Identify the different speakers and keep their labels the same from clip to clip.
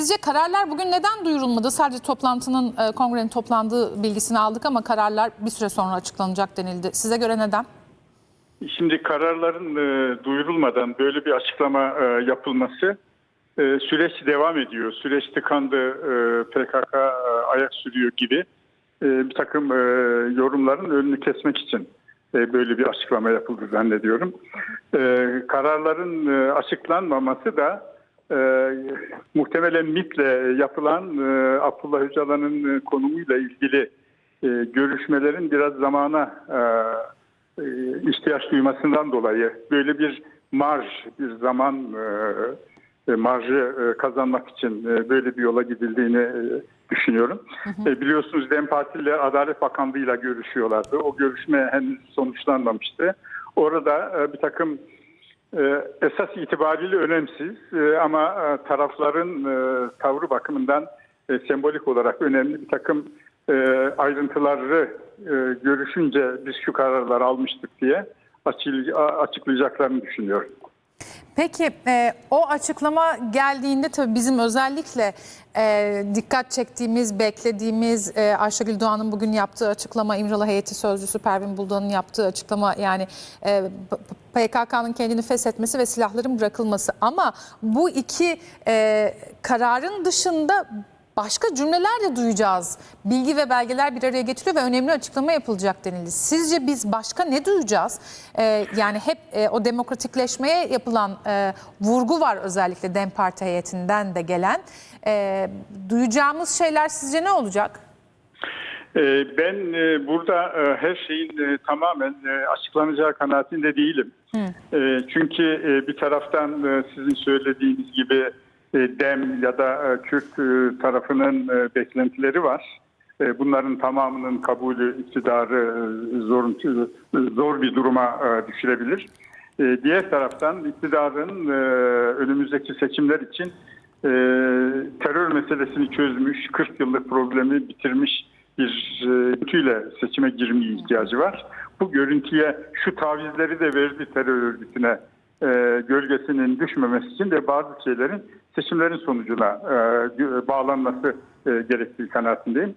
Speaker 1: Sizce kararlar bugün neden duyurulmadı? Sadece toplantının, e, kongrenin toplandığı bilgisini aldık ama kararlar bir süre sonra açıklanacak denildi. Size göre neden?
Speaker 2: Şimdi kararların e, duyurulmadan böyle bir açıklama e, yapılması e, süreç devam ediyor. Süreç tıkandı, e, PKK e, ayak sürüyor gibi e, bir takım e, yorumların önünü kesmek için e, böyle bir açıklama yapıldı zannediyorum. E, kararların e, açıklanmaması da e, muhtemelen MIT'le yapılan e, Abdullah Öcalan'ın e, konumuyla ilgili e, görüşmelerin biraz zamana e, e, ihtiyaç duymasından dolayı böyle bir marj, bir zaman e, e, marjı e, kazanmak için e, böyle bir yola gidildiğini e, düşünüyorum. E, Biliyorsunuz DEM Parti ile Adalet Bakanlığı ile görüşüyorlardı. O görüşme henüz sonuçlanmamıştı. Orada e, bir takım esas itibariyle önemsiz e, ama e, tarafların e, tavrı bakımından e, sembolik olarak önemli bir takım ayrıntıları görüşünce biz şu kararları almıştık diye açıklayacaklarını düşünüyorum.
Speaker 1: Peki e, o açıklama geldiğinde tabii bizim özellikle e, dikkat çektiğimiz, beklediğimiz e, Ayşegül Doğan'ın bugün yaptığı açıklama, İmralı Heyeti Sözcüsü Pervin Buldan'ın yaptığı açıklama yani e, PKK'nın kendini feshetmesi ve silahların bırakılması. Ama bu iki e, kararın dışında başka cümleler de duyacağız. Bilgi ve belgeler bir araya getiriyor ve önemli açıklama yapılacak denildi. Sizce biz başka ne duyacağız? Ee, yani hep e, o demokratikleşmeye yapılan e, vurgu var özellikle DEM Parti heyetinden de gelen. E, duyacağımız şeyler sizce ne olacak?
Speaker 2: E, Ben e, burada e, her şeyin e, tamamen açıklanacağı kanaatinde değilim. E, Çünkü bir taraftan sizin söylediğiniz gibi DEM ya da e, Kürt e, tarafının e, beklentileri var. E, Bunların tamamının kabulü iktidarı e, zoruntu, zor bir duruma e, düşürebilir. E, Diğer taraftan iktidarın e, önümüzdeki seçimler için e, terör meselesini çözmüş, 40 yıllık problemi bitirmiş bir e, görüntüyle seçime girmeye ihtiyacı var. Bu görüntüye şu tavizleri de verdi terör örgütüne e, gölgesinin düşmemesi için de bazı şeylerin seçimlerin sonucuna e, bağlanması e, gerektiği kanaatindeyim.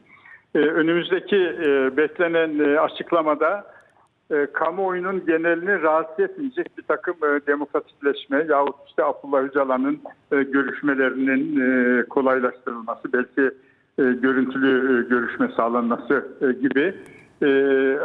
Speaker 2: E, önümüzdeki e, beklenen e, açıklamada kamuoyunun genelini rahatsız etmeyecek bir takım e, demokratikleşme yahut işte Abdullah Öcalan'ın görüşmelerinin kolaylaştırılması, belki e, görüntülü görüşme sağlanması gibi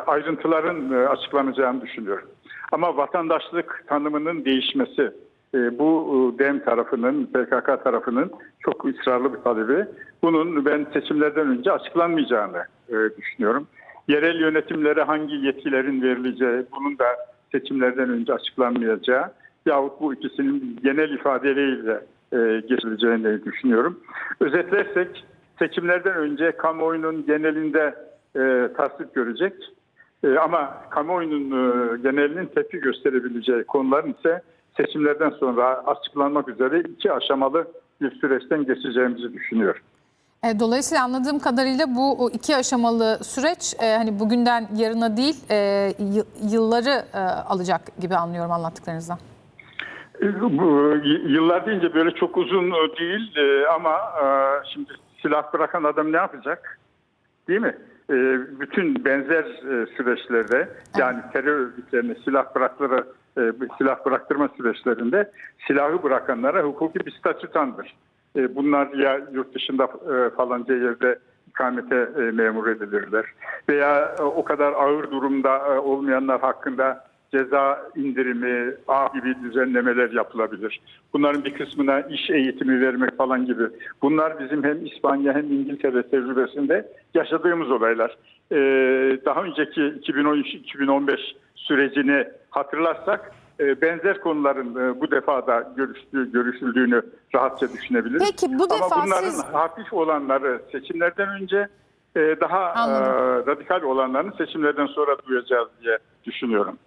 Speaker 2: ayrıntıların açıklanacağını düşünüyorum. Ama vatandaşlık tanımının değişmesi, bu e, DEM tarafının, PKK tarafının çok ısrarlı bir talebi. Bunun ben seçimlerden önce açıklanmayacağını e, düşünüyorum. Yerel yönetimlere hangi yetkilerin verileceği, bunun da seçimlerden önce açıklanmayacağı yahut bu ikisinin genel ifadeleriyle e, geçirileceğini düşünüyorum. Özetlersek seçimlerden önce kamuoyunun genelinde e, tasvip görecek e, ama kamuoyunun e, genelinin tepki gösterebileceği konuların ise seçimlerden sonra açıklanmak üzere iki aşamalı bir süreçten geçeceğimizi düşünüyorum.
Speaker 1: E, dolayısıyla anladığım kadarıyla bu iki aşamalı süreç e, hani bugünden yarına değil e, yılları alacak gibi anlıyorum anlattıklarınızdan.
Speaker 2: Yıllar deyince böyle çok uzun değil ama şimdi silah bırakan adam ne yapacak? Değil mi? Bütün benzer süreçlerde yani terör örgütlerine silah bırakları e, silah bıraktırma süreçlerinde silahı bırakanlara hukuki bir statü tanınır. E, Bunlar ya yurt dışında e, falanca yerde ikamete memur edilirler veya o kadar ağır durumda olmayanlar hakkında ceza indirimi, ağ gibi düzenlemeler yapılabilir. Bunların bir kısmına iş eğitimi vermek falan gibi. Bunlar bizim hem İspanya hem İngiltere tecrübesinde yaşadığımız olaylar. Ee, daha önceki 2013-2015 sürecini hatırlarsak e, benzer konuların e, bu defa da görüştüğü, görüşüldüğünü rahatça düşünebiliriz.
Speaker 1: Peki bu
Speaker 2: Ama
Speaker 1: defa
Speaker 2: bunların
Speaker 1: siz-
Speaker 2: hafif olanları seçimlerden önce e, daha
Speaker 1: Anladım.
Speaker 2: radikal olanlarını seçimlerden sonra duyacağız diye düşünüyorum.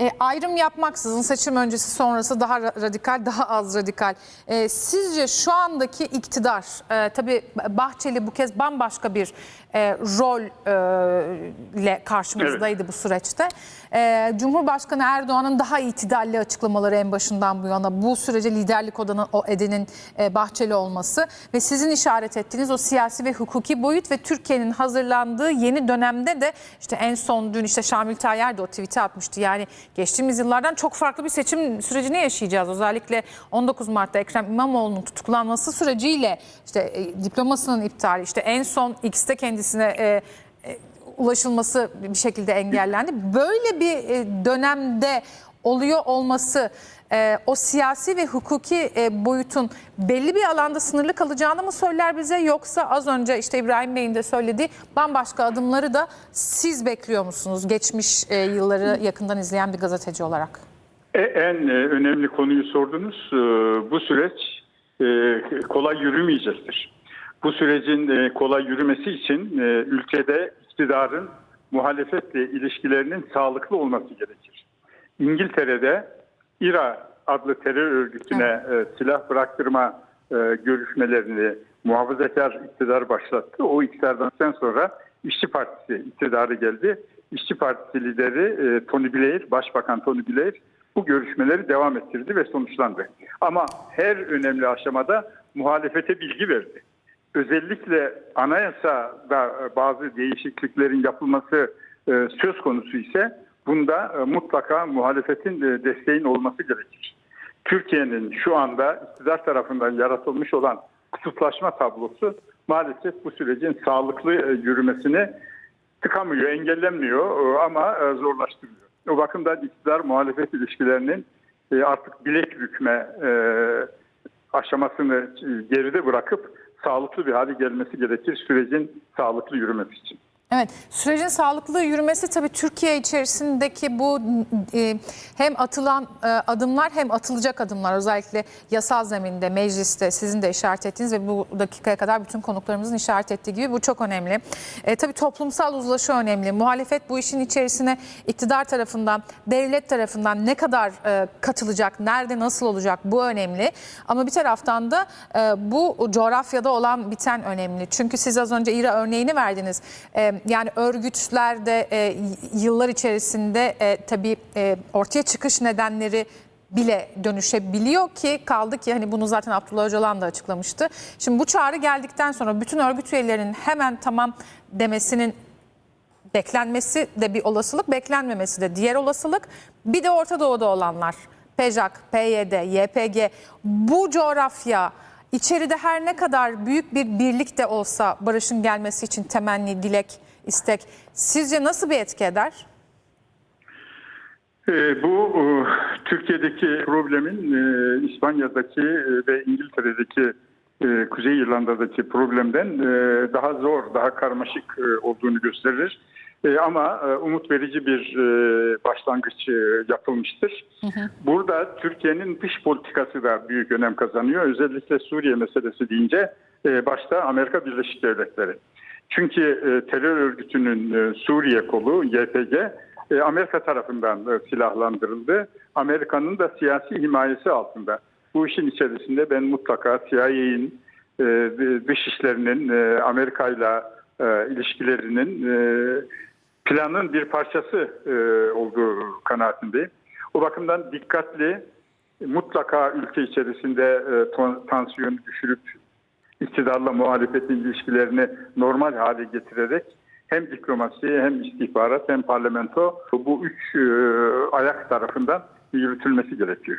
Speaker 1: E, ayrım yapmaksızın seçim öncesi sonrası daha ra- radikal, daha az radikal. E, sizce şu andaki iktidar, e, tabii Bahçeli bu kez bambaşka bir e, rol e, ile karşımızdaydı bu süreçte. E, Cumhurbaşkanı Erdoğan'ın daha itidalli açıklamaları en başından bu yana bu sürece liderlik odanın, o edenin e, Bahçeli olması ve sizin işaret ettiğiniz o siyasi ve hukuki boyut ve Türkiye'nin hazırlandığı yeni dönemde de işte en son dün işte Şamil Tayyar da o tweet'i atmıştı. Yani geçtiğimiz yıllardan çok farklı bir seçim sürecini yaşayacağız. Özellikle 19 Mart'ta Ekrem İmamoğlu'nun tutuklanması süreciyle işte e, diplomasının iptali işte en son X'te kendisine e, e, ulaşılması bir şekilde engellendi. Böyle bir e, dönemde oluyor olması e, o siyasi ve hukuki e, boyutun belli bir alanda sınırlı kalacağını mı söyler bize yoksa az önce işte İbrahim Bey'in de söylediği bambaşka adımları da siz bekliyor musunuz geçmiş e, yılları yakından izleyen bir gazeteci olarak?
Speaker 2: E, En e, önemli konuyu sordunuz. E, Bu süreç kolay yürümeyecektir. Bu sürecin kolay yürümesi için ülkede iktidarın muhalefetle ilişkilerinin sağlıklı olması gerekir. İngiltere'de İRA adlı terör örgütüne e, silah bıraktırma e, görüşmelerini muhafazakar iktidar başlattı. O iktidardan sonra İşçi Partisi iktidarı geldi. İşçi Partisi lideri e, Tony Blair, Başbakan Tony Blair bu görüşmeleri devam ettirdi ve sonuçlandı. Ama her önemli aşamada muhalefete bilgi verdi. Özellikle anayasada bazı değişikliklerin yapılması e, söz konusu ise bunda e, mutlaka muhalefetin e, desteğin olması gerekir. Türkiye'nin şu anda iktidar tarafından yaratılmış olan kutuplaşma tablosu maalesef bu sürecin sağlıklı e, yürümesini tıkamıyor, engellenmiyor e, ama zorlaştırıyor. O bakımdan iktidar muhalefet ilişkilerinin artık bilek bükme aşamasını geride bırakıp sağlıklı bir hale gelmesi gerekir sürecin sağlıklı yürümesi için.
Speaker 1: Evet, sürecin sağlıklı yürümesi tabii Türkiye içerisindeki bu e, hem atılan e, adımlar hem atılacak adımlar özellikle yasal zeminde, mecliste sizin de işaret ettiğiniz ve bu dakikaya kadar bütün konuklarımızın işaret ettiği gibi bu çok önemli. E, tabii toplumsal uzlaşı önemli. Muhalefet bu işin içerisine iktidar tarafından, devlet tarafından ne kadar e, katılacak, nerede nasıl olacak bu önemli. Ama bir taraftan da e, bu coğrafyada olan biten önemli. Çünkü siz az önce İRA örneğini verdiniz. E, yani örgütler de e, yıllar içerisinde e, tabii e, ortaya çıkış nedenleri bile dönüşebiliyor ki kaldı ki hani bunu zaten Abdullah Öcalan da açıklamıştı. Şimdi bu çağrı geldikten sonra bütün örgüt üyelerinin hemen tamam demesinin beklenmesi de bir olasılık, beklenmemesi de diğer olasılık. Bir de Orta Doğu'da olanlar, PEJAK, PYD, YPG bu coğrafya içeride her ne kadar büyük bir birlik de olsa barışın gelmesi için temenni, dilek, istek sizce nasıl bir etki eder?
Speaker 2: E, Bu e, Türkiye'deki problemin e, İspanya'daki e, ve İngiltere'deki e, Kuzey İrlanda'daki problemden e, daha zor, daha karmaşık e, olduğunu gösterir. E, Ama e, umut verici bir e, başlangıç e, yapılmıştır. Burada Türkiye'nin dış politikası da büyük önem kazanıyor. Özellikle Suriye meselesi deyince e, başta Amerika Birleşik Devletleri. Çünkü e, terör örgütünün e, Suriye kolu YPG e, Amerika tarafından silahlandırıldı. Amerika'nın da siyasi himayesi altında. Bu işin içerisinde ben mutlaka CIA'in e, dış işlerinin e, Amerika ile ilişkilerinin e, planın bir parçası olduğu kanaatindeyim. O bakımdan dikkatli mutlaka ülke içerisinde tansiyonu düşürüp iktidarla muhalefetin ilişkilerini normal hale getirerek hem diplomasi hem istihbarat hem parlamento bu üç e, ayak tarafından yürütülmesi gerekiyor.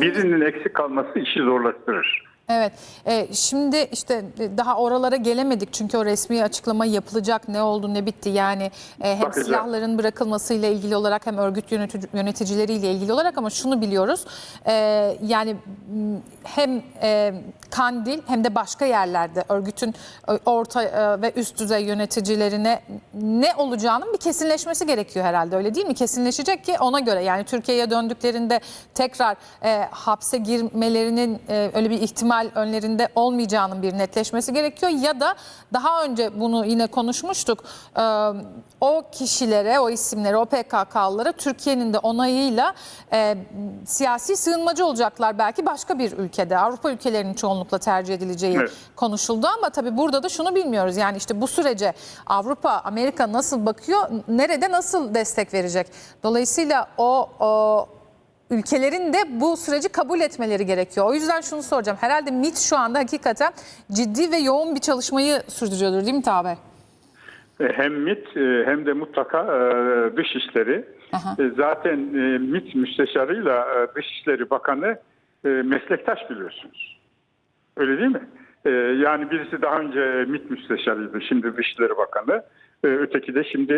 Speaker 2: Birinin eksik kalması işi zorlaştırır.
Speaker 1: Evet, e, şimdi işte e, daha oralara gelemedik. Çünkü o resmi açıklama yapılacak. Ne oldu ne bitti? Yani e, hem
Speaker 2: Bakacağız.
Speaker 1: silahların bırakılmasıyla ilgili olarak hem örgüt yönetici, yöneticileriyle ilgili olarak. Ama şunu biliyoruz. E, yani hem e, Kandil hem de başka yerlerde örgütün e, orta e, ve üst düzey yöneticilerine ne olacağının bir kesinleşmesi gerekiyor herhalde. Öyle değil mi? Kesinleşecek ki ona göre. Yani Türkiye'ye döndüklerinde tekrar e, hapse girmelerinin e, öyle bir ihtimal ihtimal önlerinde olmayacağının bir netleşmesi gerekiyor ya da daha önce bunu yine konuşmuştuk. O kişilere, o isimlere, o PKK'lılara Türkiye'nin de onayıyla siyasi sığınmacı olacaklar belki başka bir ülkede. Avrupa ülkelerinin çoğunlukla tercih edileceği
Speaker 2: Evet.
Speaker 1: konuşuldu ama tabii burada da şunu bilmiyoruz. Yani işte bu sürece Avrupa, Amerika nasıl bakıyor, nerede nasıl destek verecek? Dolayısıyla o, o ülkelerin de bu süreci kabul etmeleri gerekiyor. O yüzden şunu soracağım. Herhalde MİT şu anda hakikaten ciddi ve yoğun bir çalışmayı sürdürüyordur değil mi Tabi?
Speaker 2: E, Hem MİT e, hem de mutlaka e, Dışişleri.
Speaker 1: Aha.
Speaker 2: E, Zaten MİT müsteşarıyla Dışişleri Bakanı meslektaş biliyorsunuz. Öyle değil mi? Yani birisi daha önce MİT müsteşarıydı, şimdi Dışişleri Bakanı. Öteki de şimdi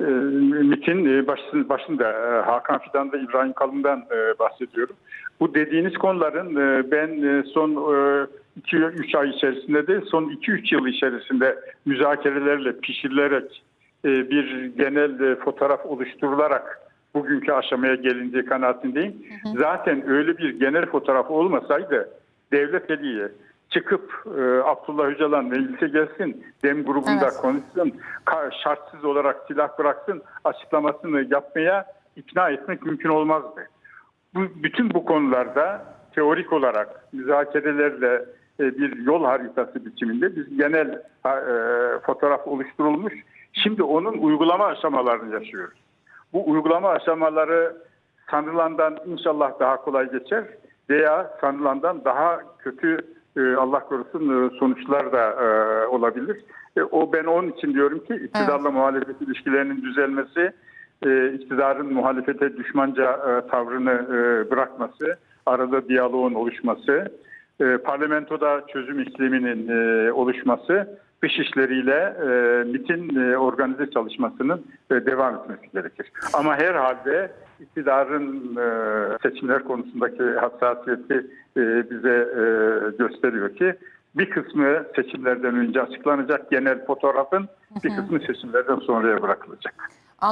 Speaker 2: MİT'in e, başın- başında e, Hakan Fidan'da İbrahim Kalın'dan e, bahsediyorum. Bu dediğiniz konuların ben son 2-3 ay içerisinde de son 2-3 yıl içerisinde müzakerelerle pişirilerek bir genel fotoğraf oluşturularak bugünkü aşamaya gelindiği kanaatindeyim. Zaten öyle bir genel fotoğraf olmasaydı devlet eliyle çıkıp e, Abdullah Öcalan meclise gelsin, dem grubunda
Speaker 1: Evet.
Speaker 2: konuşsun, şartsız olarak silah bıraksın açıklamasını yapmaya ikna etmek mümkün olmazdı. Bu, bütün bu konularda teorik olarak müzakerelerle e, bir yol haritası biçiminde biz genel e, fotoğraf oluşturulmuş. Şimdi onun uygulama aşamalarını yaşıyoruz. Bu uygulama aşamaları sanılandan inşallah daha kolay geçer veya sanılandan daha kötü Allah korusun e, sonuçlar da e, olabilir. E, O ben onun için diyorum ki iktidarla muhalefet ilişkilerinin düzelmesi, e, iktidarın muhalefete düşmanca e, tavrını e, bırakması, arada diyaloğun oluşması, e, parlamentoda çözüm ikliminin e, oluşması, dışişleriyle e, MİT'in e, organize çalışmasının e, devam etmesi gerekir. Ama herhalde iktidarın e, seçimler konusundaki hassasiyeti e, bize e, gösteriyor ki bir kısmı seçimlerden önce açıklanacak genel fotoğrafın bir kısmı seçimlerden sonraya bırakılacak.